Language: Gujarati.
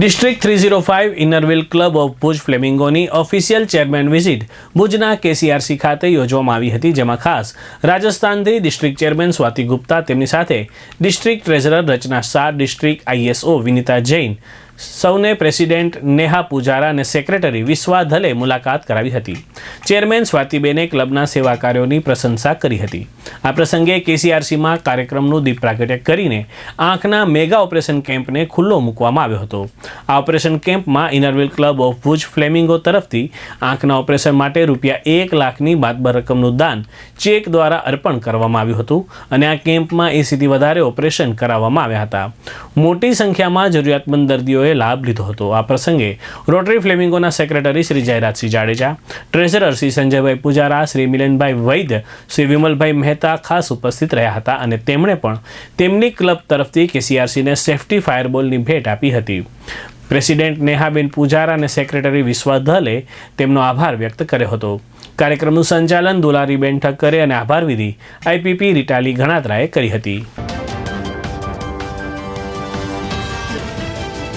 District three zero five inner wheel club of Bhuj ફ્લેમિંગોની official chairman visit ભુજના કેસીઆરસી ખાતે યોજવામાં આવી હતી, જેમાં ખાસ રાજસ્થાનથી ડિસ્ટ્રિક્ટ ચેરમેન સ્વાતિ ગુપ્તા તેમની સાથે district treasurer Rachna Shah district ISO Vinita Jain સૌને પ્રેસિડેન્ટ નેહા પૂજારા અને સેક્રેટરી વિશ્વા ધલે મુલાકાત કરાવી હતી. ચેરમેન સ્વાતિબેને ક્લબના સેવા કાર્યોની પ્રશંસા કરી હતી. આ પ્રસંગે કેસીઆરસીમાં કાર્યક્રમનું દીપ પ્રાગટ્ય કરીને આંખના મેગા ઓપરેશન કેમ્પને ખુલ્લો મૂકવામાં આવ્યો હતો. આ ઓપરેશન કેમ્પમાં Inner Wheel club of Bhuj Flamingo તરફથી આંખના ઓપરેશન માટે રૂપિયા એક લાખની બાદબર રકમનું દાન ચેક દ્વારા અર્પણ કરવામાં આવ્યું હતું અને આ કેમ્પમાં એસીથી વધારે ઓપરેશન કરાવવામાં આવ્યા હતા. મોટી સંખ્યામાં જરૂરિયાતમંદ દર્દીઓએ લાભ લીધો હતો. આ પ્રસંગે રોટરી ફ્લેમિંગોના સેક્રેટરી શ્રી જયરાજસિંહ જાડેજા, ટ્રેઝરર શ્રી સંજયભાઈ પૂજારા, શ્રી મિલનભાઈ વૈદ્ય શ્રી વિમલભાઈ મહેતા ખાસ ઉપસ્થિત રહ્યા હતા અને તેમણે પણ તેમની ક્લબ તરફથી કેસીઆરસીને સેફટી ફાયરબોલની ભેટ આપી હતી. પ્રેસિડેન્ટ નેહાબેન પૂજારા અને સેક્રેટરી વિશ્વાધલે તેમનો આભાર વ્યક્ત કર્યો હતો. કાર્યક્રમનું સંચાલન દુલારીબેન ઠક્કરે અને આભાર વિધિ આઈપીપી રીટાલી ગણાત્રાએ કરી હતી.